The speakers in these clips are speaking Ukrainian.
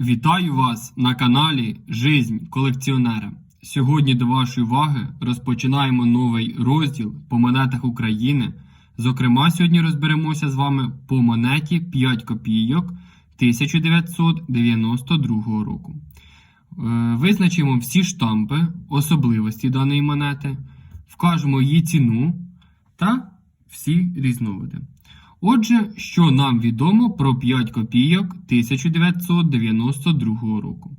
Вітаю вас на каналі Жизнь колекціонера. Сьогодні до вашої уваги розпочинаємо новий розділ по монетах України. Зокрема, сьогодні розберемося з вами по монеті 5 копійок 1992 року. Е, Визначимо всі штампи, особливості даної монети, вкажемо її ціну та всі різновиди. Отже, що нам відомо про 5 копійок 1992 року.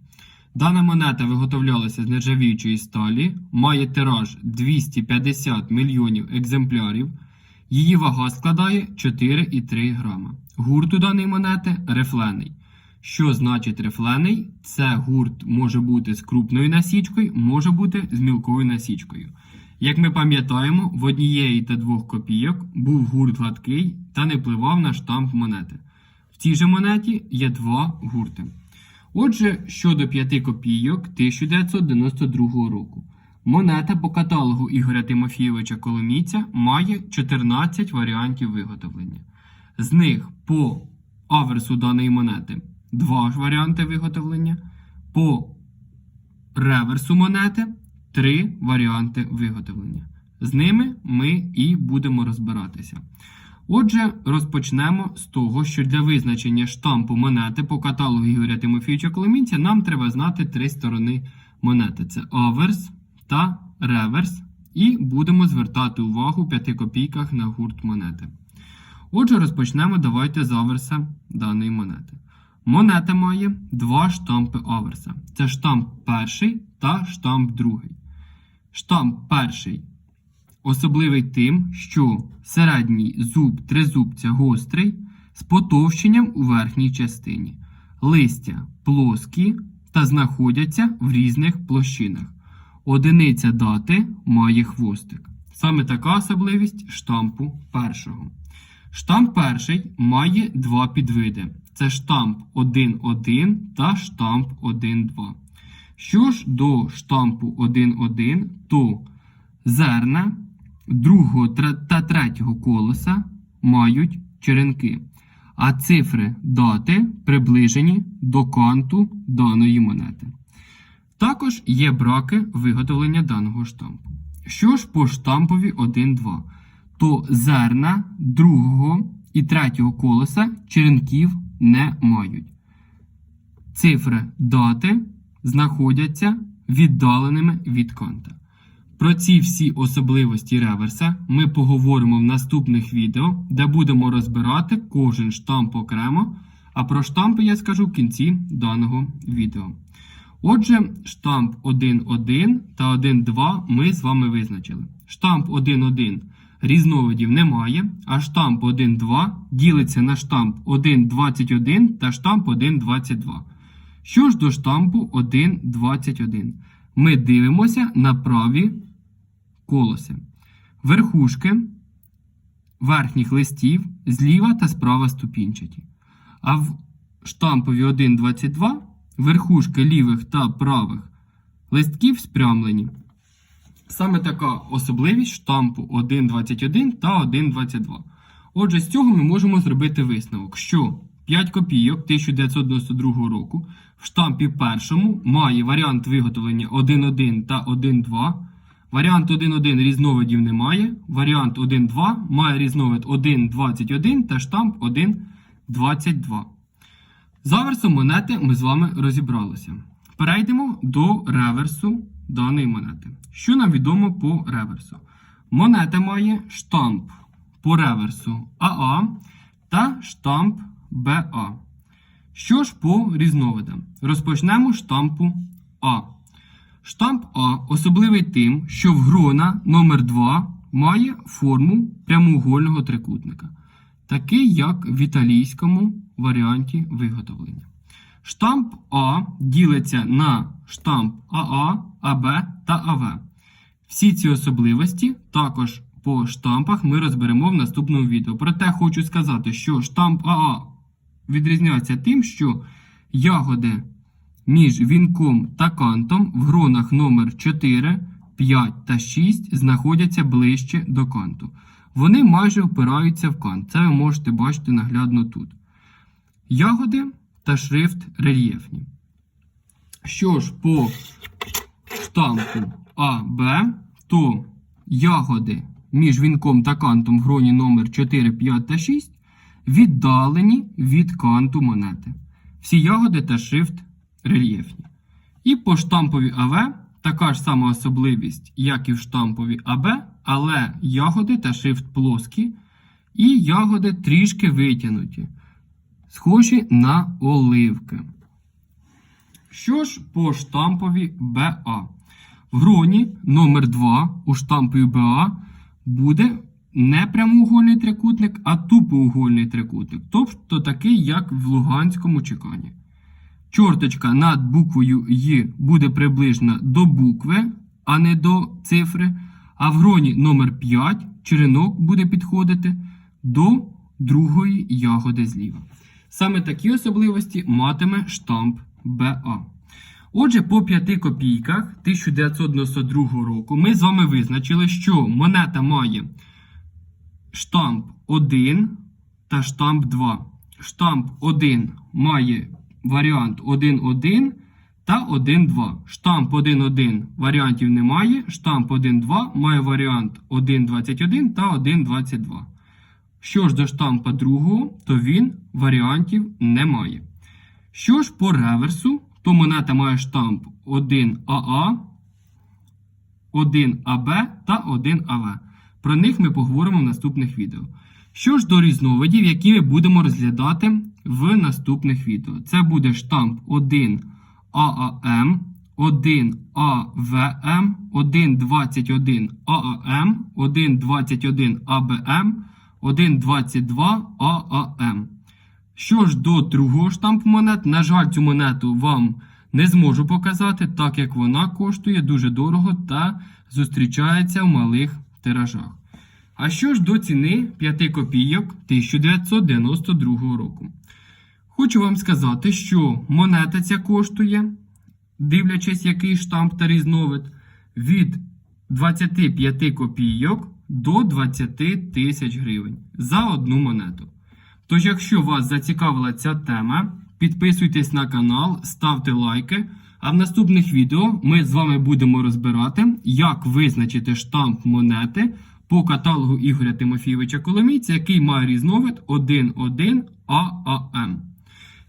Дана монета виготовлялася з нержавіючої сталі, має тираж 250 мільйонів екземплярів. Її вага складає 4,3 грама. Гурт у даної монети рифлений. Що значить рифлений? Це гурт може бути з крупною насічкою, може бути з мілкою насічкою. Як ми пам'ятаємо, в однієї та двох копійок був гурт гладкий та не впливав на штамп монети. В цій же монеті є два гурти. Отже, щодо 5 копійок 1992 року. Монета по каталогу Ігоря Тимофійовича Коломійця має 14 варіантів виготовлення. З них по аверсу даної монети два варіанти виготовлення, по реверсу монети три варіанти виготовлення. З ними ми і будемо розбиратися. Отже, розпочнемо з того, що для визначення штампу монети по каталогу Ігоря Тимофійовича Коломінця нам треба знати три сторони монети: це аверс та реверс. І будемо звертати увагу в 5 копійках на гурт монети. Отже, розпочнемо давайте з аверса даної монети. Монета має два штампи аверса. Це штамп перший та штамп другий. Штамп перший особливий тим, що середній зуб тризубця гострий з потовщенням у верхній частині. Листя плоскі та знаходяться в різних площинах. Одиниця дати має хвостик. Саме така особливість штампу першого. Штамп перший має два підвиди: це штамп 1.1 та штамп 1.2. Що ж до штампу 1.1, то зерна другого та третього колеса мають черенки, а цифри дати приближені до канту даної монети. Також є браки виготовлення даного штампу. Що ж по штампові 1-2, то зерна другого і третього колеса черенків не мають. Цифри дати знаходяться віддаленими від канта. Про ці всі особливості реверса ми поговоримо в наступних відео, де будемо розбирати кожен штамп окремо, а про штампи я скажу в кінці даного відео. Отже, штамп 1.1 та 1.2 ми з вами визначили. Штамп 1.1 різновидів немає, а штамп 1.2 ділиться на штамп 1.21 та штамп 1.22. Що ж до штампу 1.21? Ми дивимося на праві колоси. Верхушки верхніх листів зліва та справа ступінчаті. А в штампові 1.22 верхушки лівих та правих листків спрямлені. Саме така особливість штампу 1.21 та 1.22. Отже, з цього ми можемо зробити висновок, що 5 копійок 1992 року в штампі першому має варіант виготовлення 1.1 та 1.2. Варіант 1.1 різновидів немає. Варіант 1.2 має різновид 1.21 та штамп 1.22. З аверсом монети ми з вами розібралися. Перейдемо до реверсу даної монети. Що нам відомо по реверсу? Монета має штамп по реверсу АА та штамп БА. Що ж по різновидам? Розпочнемо штампу А. Штамп А особливий тим, що в грона номер 2 має форму прямоугольного трикутника, такий як в італійському варіанті виготовлення. Штамп А ділиться на штамп АА, АБ та АВ. Всі ці особливості також по штампах ми розберемо в наступному відео. Проте хочу сказати, що штамп АА відрізняється тим, що ягоди між вінком та кантом в гронах номер 4, 5 та 6 знаходяться ближче до канту. Вони майже впираються в кант. Це ви можете бачити наглядно тут. Ягоди та шрифт рельєфні. Що ж по штампу АБ, то ягоди між вінком та кантом в гроні номер 4, 5 та 6 віддалені від канту монети. Всі ягоди та шрифт рельєфні. І по штампові АВ така ж сама особливість, як і в штампові АБ, але ягоди та шрифт плоскі, і ягоди трішки витягнуті, схожі на оливки. Що ж по штампові БА? В гроні номер 2 у штампові БА буде не прямоугольний трикутник, а тупоугольний трикутник, тобто такий, як в луганському чекані. Чорточка над буквою Й буде приближена до букви, а не до цифри. А в гроні номер 5 черенок буде підходити до другої ягоди зліва. Саме такі особливості матиме штамп БА. Отже, по 5 копійках 1992 року ми з вами визначили, що монета має штамп 1 та штамп 2. Штамп 1 має варіант 1-1 та 1-2. Штамп 1-1 варіантів немає. Штамп 1-2 має варіант 1-21 та 1-22. Що ж до штампа другого, то він варіантів не має. Що ж по реверсу, то монета має штамп 1АА, 1АБ та 1АВ. Про них ми поговоримо в наступних відео. Що ж до різновидів, які ми будемо розглядати в наступних відео. Це буде штамп 1 ААМ, 1 АВМ, 121 ААМ, 121 АБМ, 122 ААМ. Що ж до другого штампу монет, на жаль, цю монету вам не зможу показати, так як вона коштує дуже дорого та зустрічається в малих тиражах. А що ж до ціни 5 копійок 1992 року? Хочу вам сказати, що монета ця коштує, дивлячись, який штамп та різновид, від 25 копійок до 20 тисяч гривень за одну монету. Тож, якщо вас зацікавила ця тема, підписуйтесь на канал, ставте лайки. А в наступних відео ми з вами будемо розбирати, як визначити штамп монети по каталогу Ігоря Тимофійовича Коломійця, який має різновид 1.1 ААМ.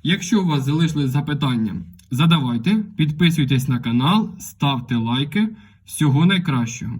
Якщо у вас залишились запитання, задавайте, підписуйтесь на канал, ставте лайки. Всього найкращого!